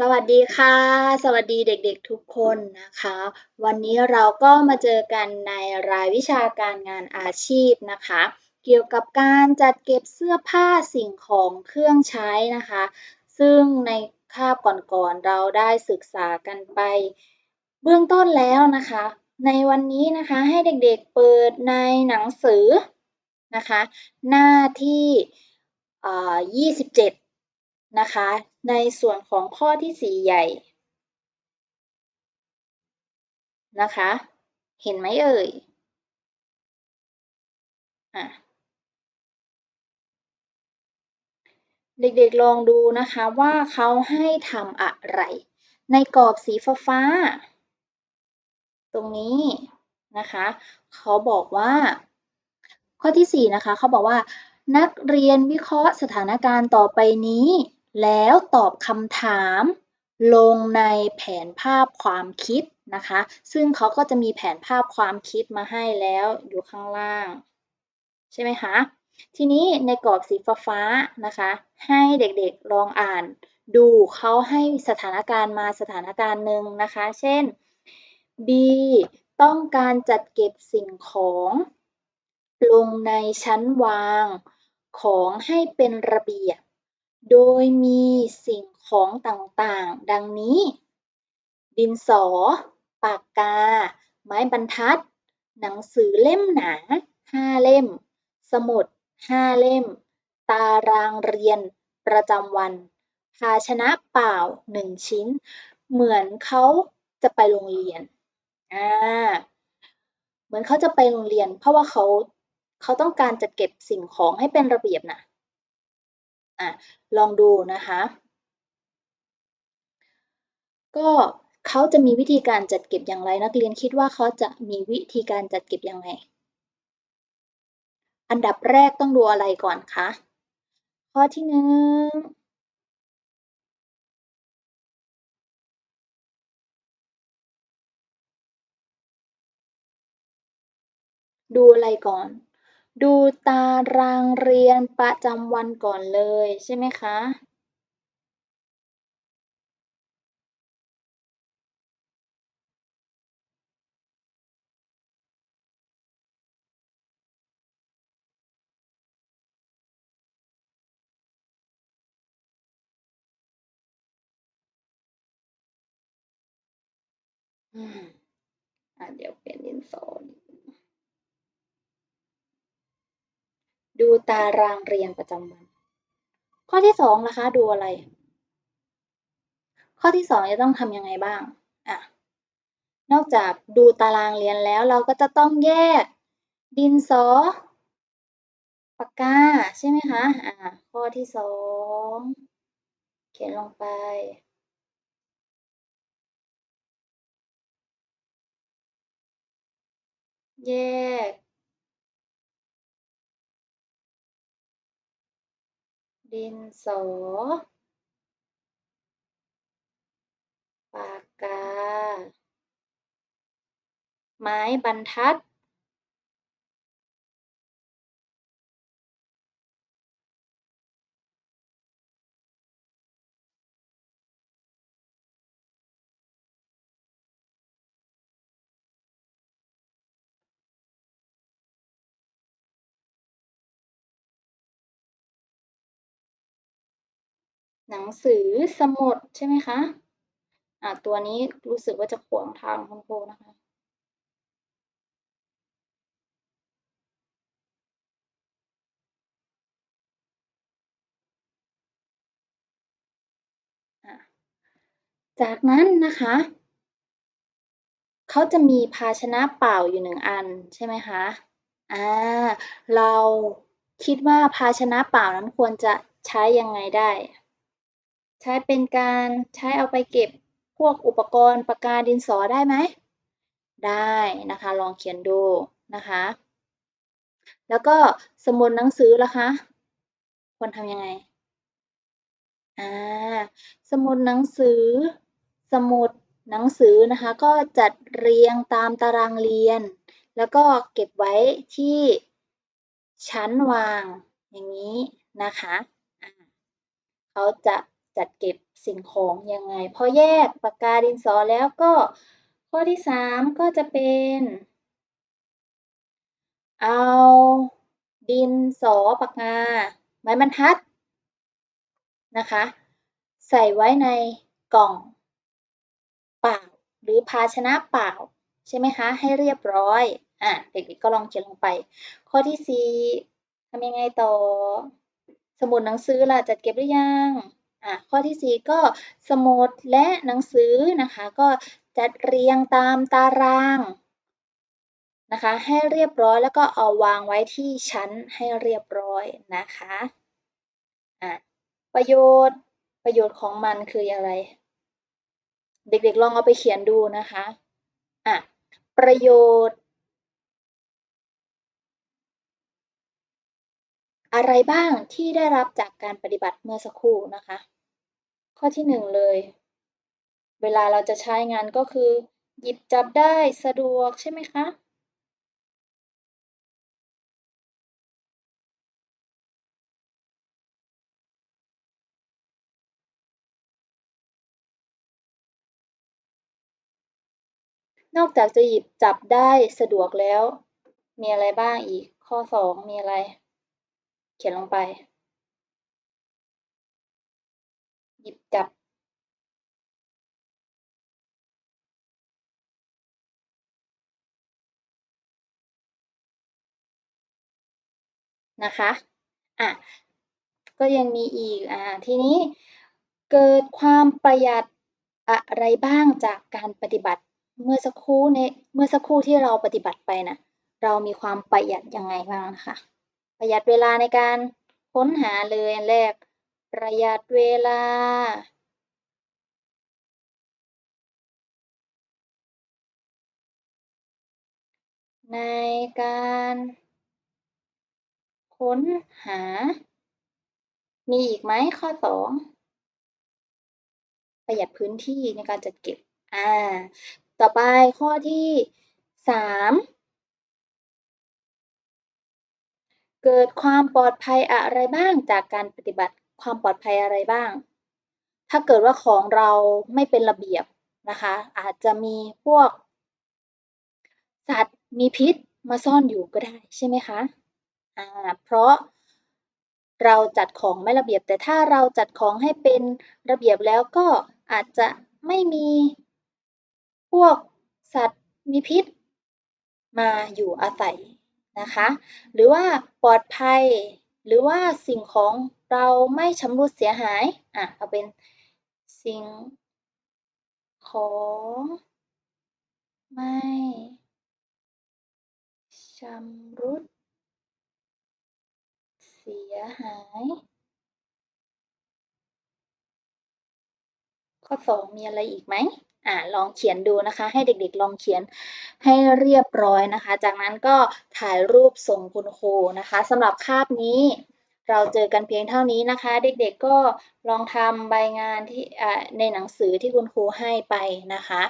สวัสดีค่ะ สวัสดีเด็กๆทุกคนนะคะ วันนี้เราก็มาเจอกันในรายวิชาการงานอาชีพนะคะ เกี่ยวกับการจัดเก็บเสื้อผ้าสิ่งของเครื่องใช้นะคะ ซึ่งในคาบก่อนๆเราได้ศึกษากันไป เบื้องต้นแล้วนะคะ ในวันนี้นะคะให้เด็กๆเปิดในหนังสือนะคะ หน้าที่ 27 นะคะ ในส่วนของข้อที่ 4 ใหญ่นะคะ เห็นไหมเอ่ยเด็กๆลองดูนะคะว่าเขาให้ทำอะไร ในกรอบสีฟ้าตรงนี้นะคะเขาบอกว่า ข้อที่ 4 นะคะเขาบอกว่า นักเรียนวิเคราะห์สถานการณ์ต่อไปนี้ แล้วตอบคำถามลงในแผนภาพความคิดนะคะ ซึ่งเขาก็จะมีแผนภาพความคิดมาให้แล้วอยู่ข้างล่าง ใช่ไหมคะ ทีนี้ในกรอบสีฟ้านะคะ ให้เด็กๆลองอ่าน ดูเขาให้สถานการณ์มาสถานการณ์หนึ่งนะคะ เช่น B ต้องการจัดเก็บสิ่งของ ลงในชั้นวางของให้เป็นระเบียบ โดยมีสิ่งของต่าง ๆ ดังนี้ ดินสอ ปากกา ไม้บรรทัด หนังสือเล่มหนา 5 เล่ม สมุด 5 เล่ม ตารางเรียนประจำวัน ภาชนะเปล่า 1 ชิ้น เหมือนเขาจะไปโรงเรียน อ่า เหมือนเขาจะไปโรงเรียน เพราะว่าเขาเขาต้องการจัดเก็บสิ่งของให้เป็นระเบียบนะ อะลองดูนะคะ ก็เขาจะมีวิธีการจัดเก็บอย่างไร นักเรียนคิดว่าเขาจะมีวิธีการจัดเก็บยังไง อันดับแรกต้องดูอะไรก่อนคะข้อที่หนึ่งดูอะไรก่อน ดูตารางเรียนประจำวันก่อนเลยใช่ไหมคะอะเดี๋ยวเปลี่ยนดินสอ ดูตารางเรียนประจำวัน ข้อที่สองนะคะ ดูอะไร ข้อที่สองจะต้องทำยังไงบ้างอะนอกจากดูตารางเรียนแล้วเราก็จะต้องแยก ดินสอปากกาใช่ไหมคะอ่าข้อที่สองเขียนลงไป แยก ดินสอ ปากกา ไม้บรรทัด หนังสือสมุดใช่ไหมคะอ่าตัวนี้รู้สึกว่าจะขวางทางคุณครูนะคะจากนั้นนะคะ เขาจะมีภาชนะเปล่าอยู่หนึ่งอันใช่ไหมคะ อ่า เราคิดว่าภาชนะเปล่านั้นควรจะใช้ยังไงได้ ช้เป็นการใช้เอาไปเก็บพวกอุปกรณ์ปากกาดินสอได้ไหม ได้นะคะ ลองเขียนดูนะคะ แล้วก็สมุดหนังสือล่ะคะ ควรทำยังไง อ่า สมุดหนังสือ สมุดหนังสือนะคะ ก็จัดเรียงตามตารางเรียน แล้วก็เก็บไว้ที่ชั้นวางอย่างนี้นะคะ เขาจะ จัดเก็บสิ่งของยังไง พอแยกปากกาดินสอแล้วก็ข้อที่ 3 ก็จะเป็น เอาดินสอปากกา ไม้บรรทัดนะคะ ใส่ไว้ในกล่องเปล่าหรือภาชนะเปล่า ใช่ไหมคะ ให้เรียบร้อยอะเด็กๆก็ลองเขียนลงไป ข้อที่4ทำยังไงต่อ สมุดหนังสือล่ะจัดเก็บหรือยัง อะข้อที่ 4 ก็สมุดและหนังสือนะคะ ก็จัดเรียงตามตารางนะคะ ให้เรียบร้อยแล้วก็เอาวางไว้ที่ชั้นให้เรียบร้อยนะคะอะประโยชน์ประโยชน์ของมันคืออะไร เด็กๆลองเอาไปเขียนดูนะคะอะประโยชน์ อะไรบ้างที่ได้รับจากการปฏิบัติเมื่อสักครู่นะคะ ข้อที่หนึ่งเลย เวลาเราจะใช้งานก็คือ หยิบจับได้สะดวกใช่ไหมคะนอกจากจะหยิบจับได้สะดวกแล้ว มีอะไรบ้างอีกข้อ 2 มีอะไร เขียนลงไป หยิบจับ นะคะ อะ ก็ยังมีอีก อ่า ทีนี้เกิดความประหยัดอะไรบ้างจากการปฏิบัติเมื่อสักครู่ในเมื่อสักครู่ที่เราปฏิบัติไปน่ะเรามีความประหยัดยังไงบ้างนะคะ ประหยัดเวลาในการค้นหาเลยอันแรก ประหยัดเวลา ในการค้นหา มีอีกไหมข้อ2ประหยัดพื้นที่ในการจัดเก็บ อ่า ต่อไปข้อที่3 เกิดความปลอดภัยอะไรบ้างจากการปฏิบัติความปลอดภัยอะไรบ้าง ถ้าเกิดว่าของเราไม่เป็นระเบียบนะคะ อาจจะมีพวก สัตว์มีพิษมาซ่อนอยู่ก็ได้ใช่ไหมคะอ่าเพราะเราจัดของไม่ระเบียบ แต่ถ้าเราจัดของให้เป็นระเบียบแล้วก็อาจจะไม่มีพวกสัตว์มีพิษมาอยู่อาศัย นะคะ หรือว่าปลอดภัย หรือว่าสิ่งของเราไม่ชำรุดเสียหาย อะ เอาเป็นสิ่งของไม่ชำรุดเสียหาย ข้อ 2 มีอะไรอีกไหม อ่าลองเขียนดูนะคะ ให้เด็กๆลองเขียนให้เรียบร้อยนะคะ จากนั้นก็ถ่ายรูปส่งคุณครูนะคะสำหรับคาบนี้ เราเจอกันเพียงเท่านี้นะคะ เด็กๆก็ลองทำใบงานที่ในหนังสือที่คุณครูให้ไปนะคะ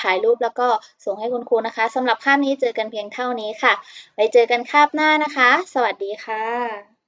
ถ่ายรูปแล้วก็ส่งให้คุณครูนะคะสำหรับคาบนี้เจอกันเพียงเท่านี้ค่ะไปเจอกันคาบหน้านะคะ สวัสดีค่ะ